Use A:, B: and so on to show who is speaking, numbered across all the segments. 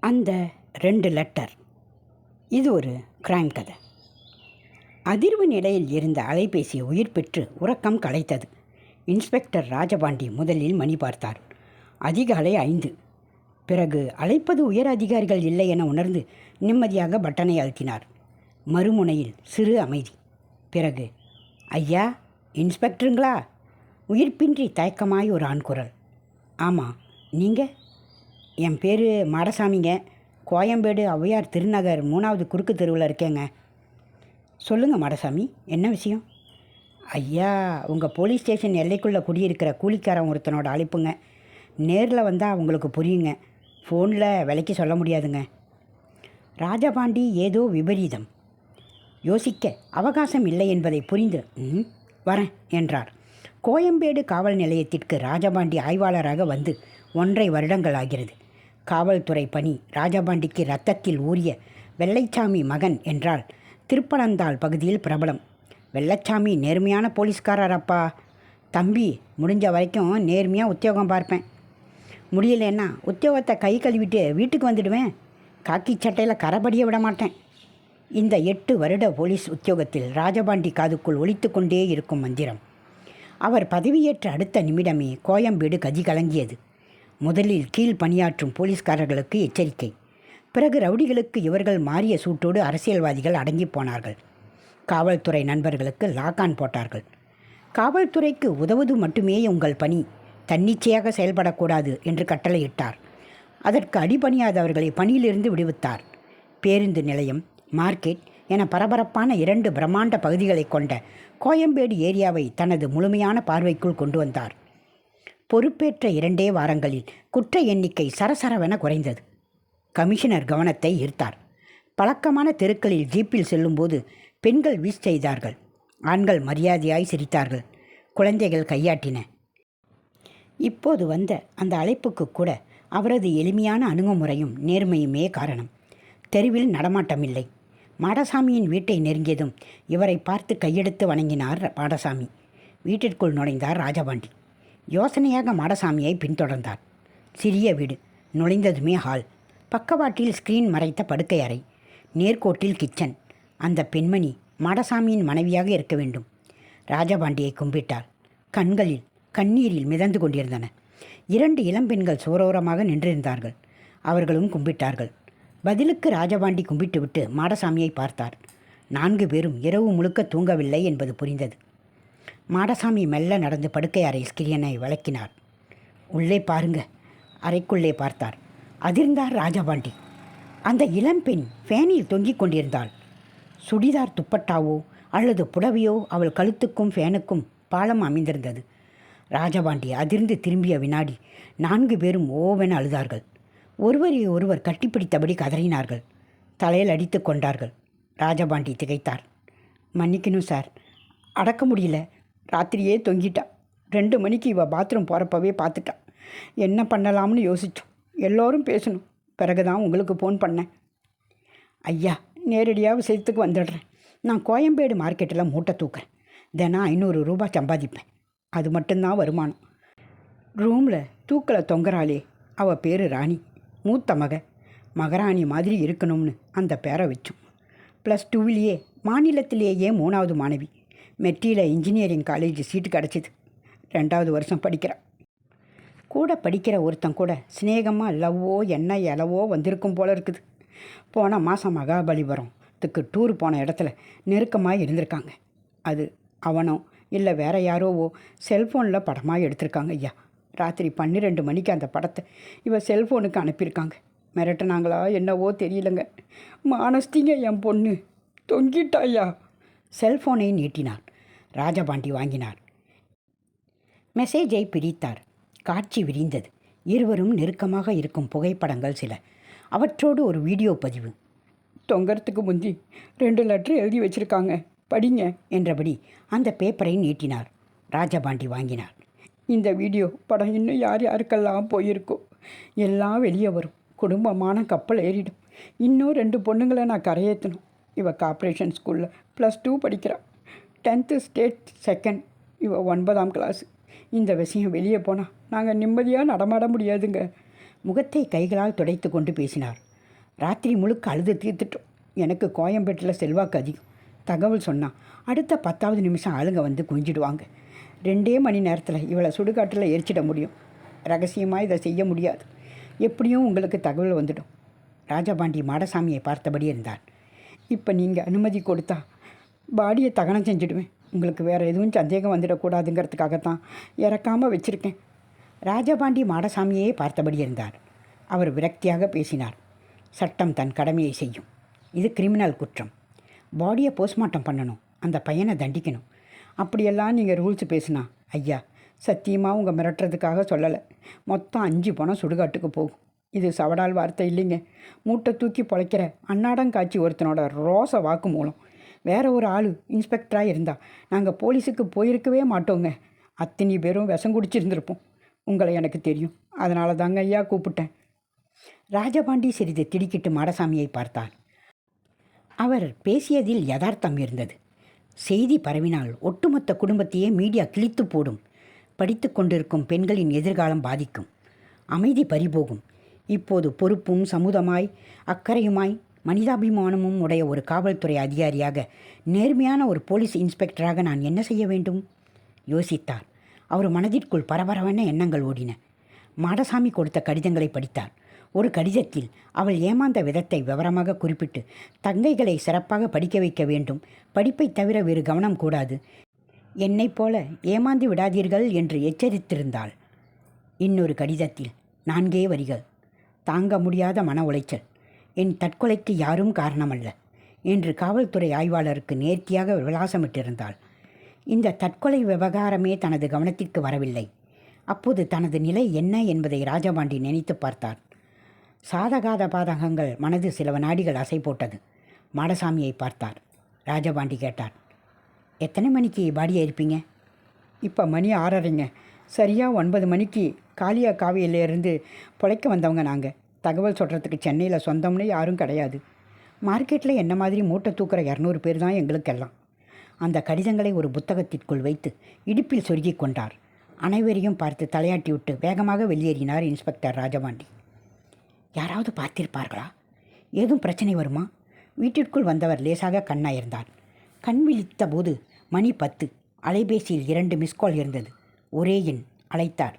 A: அந்த ரெண்டு லெட்டர் இது ஒரு கிரைம் கதை. அதிர்வு நிலையில் இருந்த அலைபேசியை உயிர் பெற்று உறக்கம் கலைத்தது. இன்ஸ்பெக்டர் ராஜபாண்டி முதலில் மணி பார்த்தார். அதிகாலை ஐந்து. பிறகு அழைப்பது உயர் அதிகாரிகள் இல்லை என உணர்ந்து நிம்மதியாக பட்டனை அழுத்தினார். மறுமுனையில் சிறு அமைதி. பிறகு ஐயா இன்ஸ்பெக்டருங்களா? உயிர்ப்பின்றி தயக்கமாய் ஒரு ஆண் குரல் ஆமாம் நீங்கள் என் பேர் மாடசாமிங்க. கோயம்பேடு ஔவையார் திருநகர் மூணாவது குறுக்கு தெருவில் இருக்கேங்க. சொல்லுங்கள் மாடசாமி என்ன விஷயம்? ஐயா உங்கள் போலீஸ் ஸ்டேஷன் எல்லைக்குள்ளே குடியிருக்கிற கூலிக்காரன் ஒருத்தனோட அழைப்புங்க. நேரில் வந்தால் உங்களுக்கு புரியுங்க. ஃபோனில் விலைக்கு சொல்ல முடியாதுங்க. ராஜபாண்டி ஏதோ விபரீதம். யோசிக்க அவகாசம் இல்லை என்பதை புரிந்து "ம், வரேன் என்றார். கோயம்பேடு காவல் நிலையத்திற்கு ராஜபாண்டி ஆய்வாளராக வந்து ஒன்றை வருடங்கள் ஆகிறது. காவல்துறை பணி. ராஜபாண்டிக்கு ரத்தத்தில் ஊறிய வெள்ளைச்சாமி மகன் என்றால் திருப்பனந்தாள் பகுதியில் பிரபலம். வெள்ளச்சாமி நேர்மையான போலீஸ்காரர் அப்பா. தம்பி முடிஞ்ச வரைக்கும் நேர்மையாக உத்தியோகம் பார்ப்பேன். முடியலன்னா உத்தியோகத்தை கை கழுவிட்டு வீட்டுக்கு வந்துடுவேன். காக்கி சட்டையில் கரபடியை விட மாட்டேன். இந்த எட்டு வருட போலீஸ் உத்தியோகத்தில் ராஜபாண்டி காதுக்குள் ஒழித்து கொண்டே இருக்கும் மந்திரம். அவர் பதவியேற்ற அடுத்த நிமிடமே கோயம்பேடு கதி கலங்கியது. முதலில் கீழ் பணியாற்றும் போலீஸ்காரர்களுக்கு எச்சரிக்கை. பிறகு ரவுடிகளுக்கு இவர்கள் மாறிய சூட்டோடு அரசியல்வாதிகள் அடங்கி போனார்கள். காவல்துறை நண்பர்களுக்கு லாக்கான் போட்டார்கள். காவல்துறைக்கு உதவுவது மட்டுமே உங்கள் பணி. தன்னிச்சையாக செயல்படக்கூடாது என்று கட்டளையிட்டார். அதற்கு அடிபணியாதவர்களை பணியிலிருந்து விடுவித்தார். பேருந்து நிலையம் மார்க்கெட் என பரபரப்பான இரண்டு பிரம்மாண்ட பகுதிகளை கொண்ட கோயம்பேடு ஏரியாவை தனது முழுமையான பார்வைக்குள் கொண்டு வந்தார். பொறுப்பேற்ற இரண்டே வாரங்களில் குற்ற எண்ணிக்கை சரசரவென குறைந்தது. கமிஷனர் கவனத்தை ஈர்த்தார். பழக்கமான தெருக்களில் ஜீப்பில் செல்லும்போது பெண்கள் வீஸ் செய்தார்கள். ஆண்கள் மரியாதையாய் சிரித்தார்கள். குழந்தைகள் கையாட்டின. இப்போது வந்த அந்த அழைப்புக்கு கூட அவரது எளிமையான அணுகுமுறையும் நேர்மையுமே காரணம். தெருவில் நடமாட்டமில்லை. மாடசாமியின் வீட்டை நெருங்கியதும் இவரை பார்த்து கையெடுத்து வணங்கினார் மாடசாமி வீட்டிற்குள் நுழைந்தார் ராஜபாண்டி. யோசனையாக மாடசாமியை பின்தொடர்ந்தார். சிறிய வீடு நுழைந்ததுமே ஹால். பக்கவாட்டில் ஸ்கிரீன் மறைத்த படுக்கை அறை நேர்கோட்டில் கிச்சன் அந்த பெண்மணி மாடசாமியின் மனைவியாக இருக்க வேண்டும். ராஜபாண்டியை கும்பிட்டாள் கண்களில் கண்ணீரில் மிதந்து கொண்டிருந்தன. இரண்டு இளம்பெண்கள் சோரோரமாக நின்றிருந்தார்கள். அவர்களும் கும்பிட்டார்கள். பதிலுக்கு ராஜபாண்டி கும்பிட்டுவிட்டு மாடசாமியை பார்த்தார். நான்கு பேரும் இரவு முழுக்க தூங்கவில்லை என்பது புரிந்தது. மாடசாமி மெல்ல நடந்து படுக்கை அறை கிரியனை விளக்கினார். உள்ளே பாருங்க அறைக்குள்ளே பார்த்தார். அதிர்ந்தார் ராஜபாண்டி. அந்த இளம்பெண் ஃபேனில் தொங்கிக் கொண்டிருந்தாள். சுடிதார் துப்பட்டாவோ அல்லது புடவையோ அவள் கழுத்துக்கும் ஃபேனுக்கும் பாலம் அமைந்திருந்தது. ராஜபாண்டி அதிர்ந்து திரும்பிய வினாடி நான்கு பேரும் ஓவென அழுதார்கள். ஒருவரை ஒருவர் கட்டிப்பிடித்தபடி கதறினார்கள். தலையில் அடித்து கொண்டார்கள். ராஜபாண்டி திகைத்தார். மன்னிக்கணும் சார். அடக்க முடியல. ராத்திரியே தொங்கிட்டா. ரெண்டு மணிக்கு இவள் பாத்ரூம் போகிறப்பவே பார்த்துட்டான் என்ன பண்ணலாம்னு யோசித்தோம் எல்லோரும் பேசணும். பிறகு தான் உங்களுக்கு ஃபோன் பண்ணேன். ஐயா நேரடியாக விஷயத்துக்கு வந்துடுறேன். நான் கோயம்பேடு மார்க்கெட்டில் மூட்டை தூக்குறேன். தினம் ஐநூறு ரூபாய் சம்பாதிப்பேன். அது மட்டும்தான் வருமானம். ரூமில் தூக்கில் தொங்குறாளே. அவள் பேர் ராணி. மூத்த மக. மகராணி மாதிரி இருக்கணும்னு அந்த பேரை வச்சோம். ப்ளஸ் டூவிலேயே மாநிலத்திலேயே மூணாவது மாணவி. மெட்ரியில் இன்ஜினியரிங் காலேஜ் சீட்டு கிடச்சிது. ரெண்டாவது வருஷம் படிக்கிறான். கூட படிக்கிற ஒருத்தன் கூட சிநேகமாக லவ்வோ என்ன இலவோ வந்திருக்கும் போல இருக்குது. போன மாதம் மகாபலிபுரத்துக்கு டூர் போன இடத்துல நெருக்கமாக இருந்திருக்காங்க. அது அவனோ இல்லை வேற யாரோவோ செல்ஃபோனில் படமாக எடுத்திருக்காங்க ஐயா. ராத்திரி பன்னிரெண்டு மணிக்கு அந்த படத்தை இவன் செல்ஃபோனுக்கு அனுப்பியிருக்காங்க. மிரட்டுனாங்களா என்னவோ தெரியலங்க. மானஸ்திங்க என் பொண்ணு. தொங்கிட்டாயா ஐயா செல்ஃபோனை நீட்டினார். ராஜபாண்டி வாங்கினார். மெசேஜை பிரித்தார் காட்சி விரிந்தது. இருவரும் நெருக்கமாக இருக்கும் புகைப்படங்கள் சில. அவற்றோடு ஒரு வீடியோ பதிவு. தொங்கறதுக்கு முந்தி ரெண்டு லெட்டர் எழுதி வச்சிருக்காங்க. படிங்க. என்றபடி அந்த பேப்பரை நீட்டினார். ராஜபாண்டி வாங்கினார். இந்த வீடியோ படம் இன்னும் யார் யாருக்கெல்லாம் போயிருக்கோ? எல்லாம் வெளியே வரும். குடும்பமான கப்பல் ஏறிடும். இன்னும் ரெண்டு பொண்ணுங்களை நான் கரையேற்றணும் இவள் கார்ப்பரேஷன் ஸ்கூலில் ப்ளஸ் டூ படிக்கிறாள் டென்த்து ஸ்டேட் செகண்ட் இவள் ஒன்பதாம் கிளாஸ் இந்த விஷயம் வெளியே போனால் நாங்கள் நிம்மதியாக நடமாட முடியாதுங்க. முகத்தை கைகளால் துடைத்து கொண்டு பேசினார். ராத்திரி முழுக்க அழுது தீர்த்துட்டோம். எனக்கு கோயம்பேட்டில் செல்வாக்கு அதிகம். தகவல் சொன்னான் அடுத்த பத்தாவது நிமிஷம் ஆளுங்க வந்து குஞ்சிடுவாங்க ரெண்டே மணி நேரத்தில் இவளை சுடுகாட்டில் எரிச்சிட முடியும். ரகசியமாக இதை செய்ய முடியாது. எப்படியும் உங்களுக்கு தகவல் வந்துடும். ராஜபாண்டி மாடசாமியை பார்த்தபடி இருந்தார். இப்போ நீங்கள் அனுமதி கொடுத்தா பாடியை தகனம் செஞ்சுடுவேன். உங்களுக்கு வேறு எதுவும் சந்தேகம் வந்துடக்கூடாதுங்கிறதுக்காகத்தான் இறக்காமல் வச்சுருக்கேன். ராஜபாண்டி மாடசாமியே பார்த்தபடி இருந்தார். அவர் விரக்தியாக பேசினார். சட்டம் தன் கடமையை செய்யும். இது கிரிமினல் குற்றம். பாடியை போஸ்ட்மார்ட்டம் பண்ணணும். அந்த பையனை தண்டிக்கணும். அப்படியெல்லாம் நீங்கள் ரூல்ஸ் பேசுனா ஐயா சத்தியமாக உங்கள் மிரட்டுறதுக்காக சொல்லலை. மொத்தம் அஞ்சு பணம் சுடுகாட்டுக்கு போகும். இது சவடால் வார்த்தை இல்லைங்க. மூட்டை தூக்கி பொழைக்கிற அன்னாடங்காட்சி ஒருத்தனோட ரோச வாக்கு மூலம். வேற ஒரு ஆள் இன்ஸ்பெக்டராக இருந்தா. நாங்கள் போலீஸுக்கு போயிருக்கவே மாட்டோங்க. அத்தினி பேரும் விஷம் குடிச்சிருந்திருப்போம். உங்களை எனக்கு தெரியும். அதனால தாங்க ஐயா கூப்பிட்டேன். ராஜபாண்டி சிறிது திடுக்கிட்டு மாடசாமியை பார்த்தார் அவர் பேசியதில் யதார்த்தம் இருந்தது. செய்தி பரவினால் ஒட்டுமொத்த குடும்பத்தையே மீடியா கிழித்து போடும். படித்து கொண்டிருக்கும் பெண்களின் எதிர்காலம் பாதிக்கும். அமைதி பறிபோகும். இப்போது பொறுப்பும் சமுதமாய் அக்கறையுமாய் மனிதாபிமானமும் உடைய ஒரு காவல்துறை அதிகாரியாக நேர்மையான ஒரு போலீஸ் இன்ஸ்பெக்டராக நான் என்ன செய்ய வேண்டும்? யோசித்தார். அவர் மனதிற்குள் பரபரவென எண்ணங்கள் ஓடின. மாடசாமி கொடுத்த கடிதங்களை படித்தார். ஒரு கடிதத்தில் அவள் ஏமாந்த விதத்தை விவரமாக குறிப்பிட்டு தங்கைகளை சிறப்பாக படிக்க வைக்க வேண்டும். படிப்பை தவிர வேறு கவனம் கூடாது. என்னைப் போல ஏமாந்து விடாதீர்கள் என்று எச்சரித்திருந்தாள். இன்னொரு கடிதத்தில் நான்கே வரிகள். தாங்க முடியாத மன உளைச்சல். என் தற்கொலைக்கு யாரும் காரணமல்ல என்று காவல்துறை ஆய்வாளருக்கு நேர்த்தியாக விலாசமிட்டிருந்தாள். இந்த தற்கொலை விவகாரமே தனது கவனத்திற்கு வரவில்லை. அப்போது தனது நிலை என்ன என்பதை ராஜபாண்டி நினைத்து பார்த்தார். சாதகாத பாதகங்கள் மனது சில நாடிகள் அசை போட்டது. மாடசாமியை பார்த்தார். ராஜபாண்டி கேட்டார் எத்தனை மணிக்கு பாடியாக இருப்பீங்க இப்போ மணி ஆறரைங்க. சரியாக ஒன்பது மணிக்கு காளியா காவியிலேருந்து பிழைக்க வந்தவங்க நாங்கள் தகவல் சொல்கிறதுக்கு சென்னையில் சொந்தம்னு யாரும் கிடையாது. மார்க்கெட்டில் என்ன மாதிரி மூட்டை தூக்குற இரநூறு பேர் தான் எங்களுக்கெல்லாம். அந்த கடிதங்களை ஒரு புத்தகத்திற்குள் வைத்து இடுப்பில் சொருகி கொண்டார். அனைவரையும் பார்த்து தலையாட்டி விட்டு வேகமாக வெளியேறினார் இன்ஸ்பெக்டர் ராஜபாண்டி. யாராவது பார்த்திருப்பார்களா? ஏதும் பிரச்சனை வருமா? வீட்டிற்குள் வந்தவர் லேசாக கண்ணாயிருந்தார். கண் விழித்த போது மணி பத்து. அலைபேசியில் இரண்டு மிஸ்கால் இருந்தது. ஒரே எண். அழைத்தார்.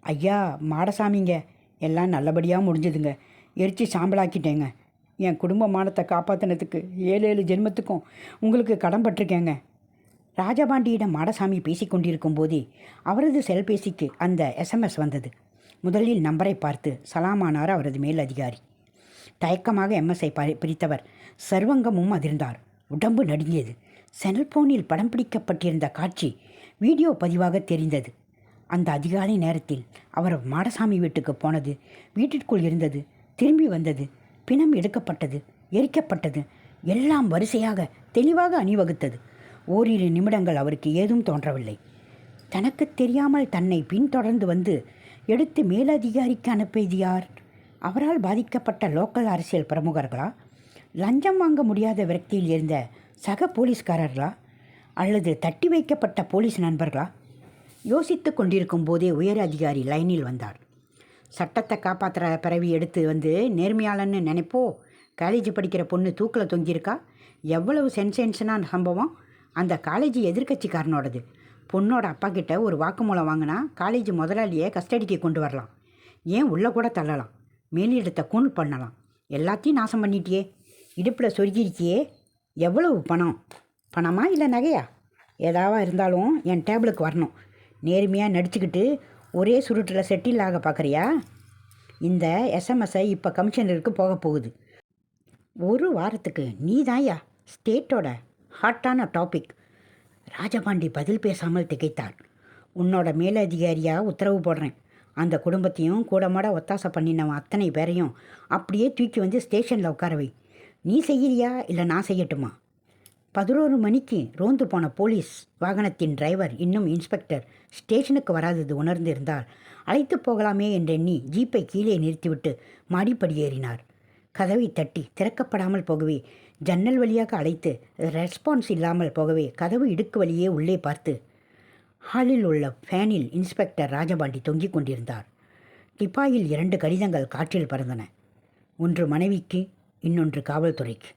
A: ஐயா மாடசாமிங்க. எல்லாம் நல்லபடியாக முடிஞ்சதுங்க. எரிச்சு சாம்பலாக்கிட்டேங்க. என் குடும்ப மானத்தை காப்பாற்றினதுக்கு ஏழு ஏழு ஜென்மத்துக்கும் உங்களுக்கு கடன்பட்டிருக்கேங்க ராஜபாண்டியிடம் மாடசாமி பேசிக்கொண்டிருக்கும் போதே அவரது செல்பேசிக்கு அந்த எஸ்எம்எஸ் வந்தது. முதலில் நம்பரை பார்த்து சலாமானார் அவரது மேல் அதிகாரி. தயக்கமாக எம்எஸ்ஐ பிரித்தவர் சர்வங்கமும் அதிர்ந்தார். உடம்பு நடுங்கியது. செல்போனில் படம் பிடிக்கப்பட்டிருந்த காட்சி வீடியோ பதிவாக தெரிந்தது. அந்த அதிகாலை நேரத்தில் அவர் மாடசாமி வீட்டுக்கு போனது வீட்டிற்குள் இருந்தது திரும்பி வந்தது பிணம் எடுக்கப்பட்டது எரிக்கப்பட்டது எல்லாம் வரிசையாக தெளிவாக அணிவகுத்தது. ஓரிரு நிமிடங்கள் அவருக்கு ஏதும் தோன்றவில்லை. தனக்கு தெரியாமல் தன்னை பின்தொடர்ந்து வந்து எடுத்து மேலதிகாரிக்கு அனுப்பியது யார்? அவரால் பாதிக்கப்பட்ட லோக்கல் அரசியல் பிரமுகர்களா? லஞ்சம் வாங்க முடியாத விரக்தியில் இருந்த சக போலீஸ்காரர்களா? அல்லது தட்டி வைக்கப்பட்ட போலீஸ் நண்பர்களா? யோசித்து கொண்டிருக்கும் போதே உயர் அதிகாரி லைனில் வந்தார். சட்டத்தை காப்பாற்றுற பிறவி எடுத்து வந்து நேர்மையாளன்னு நினைப்போ? காலேஜ் படிக்கிற பொண்ணு தூக்கில் தொங்கியிருக்கா? எவ்வளவு சென்சேஷனான சம்பவம்? அந்த காலேஜ் எதிர்க்கட்சிக்காரனோடது. பொண்ணோட அப்பா கிட்ட ஒரு வாக்குமூலம் வாங்கினா காலேஜ் முதலாளியை கஸ்டடிக்கு கொண்டு வரலாம். ஏன் உள்ளே கூட தள்ளலாம்? மேலிடத்தை கூண் பண்ணலாம். எல்லாத்தையும் நாசம் பண்ணிட்டியே. இடுப்பில் சொருகிருக்கியே. எவ்வளவு பணம்? பணமா இல்லை நகையா? ஏதாவாக இருந்தாலும் என் டேபிளுக்கு வரணும். நேர்மையாக நடிச்சுக்கிட்டு ஒரே சுருட்டில் செட்டில் ஆக பார்க்குறியா இந்த எஸ்எம்எஸ்ஐ இப்போ கமிஷனருக்கு போக போகுது. ஒரு வாரத்துக்கு நீ தாயா ஸ்டேட்டோட ஹாட்டான டாபிக் ராஜபாண்டி பதில் பேசாமல் திகைத்தார் உன்னோட மேலதிகாரியாக உத்தரவு போடுறேன். அந்த குடும்பத்தையும் கூடமாட ஒத்தாசை பண்ணினவன் அத்தனை பேரையும் அப்படியே தூக்கி வந்து ஸ்டேஷனில் உட்கார வை. நீ செய்கிறியா இல்லை நான் செய்யட்டுமா? பதினோரு மணிக்கு ரோந்து போன போலீஸ் வாகனத்தின் டிரைவர் இன்னும் இன்ஸ்பெக்டர் ஸ்டேஷனுக்கு வராதது உணர்ந்திருந்தால் அழைத்து போகலாமே என்றெண்ணி ஜீப்பை கீழே நிறுத்திவிட்டு மாடிப்படியேறினார். கதவை தட்டி திறக்கப்படாமல் போகவே ஜன்னல் வழியாக அழைத்து ரெஸ்பான்ஸ் இல்லாமல் போகவே கதவு இடுக்கு வழியே உள்ளே பார்த்து ஹாலில் உள்ள ஃபேனில் இன்ஸ்பெக்டர் ராஜபாண்டி தொங்கிக் கொண்டிருந்தார். டிப்பாயில் இரண்டு கடிதங்கள் காற்றில் பறந்தன. ஒன்று மனைவிக்கு இன்னொன்று காவல்துறைக்கு.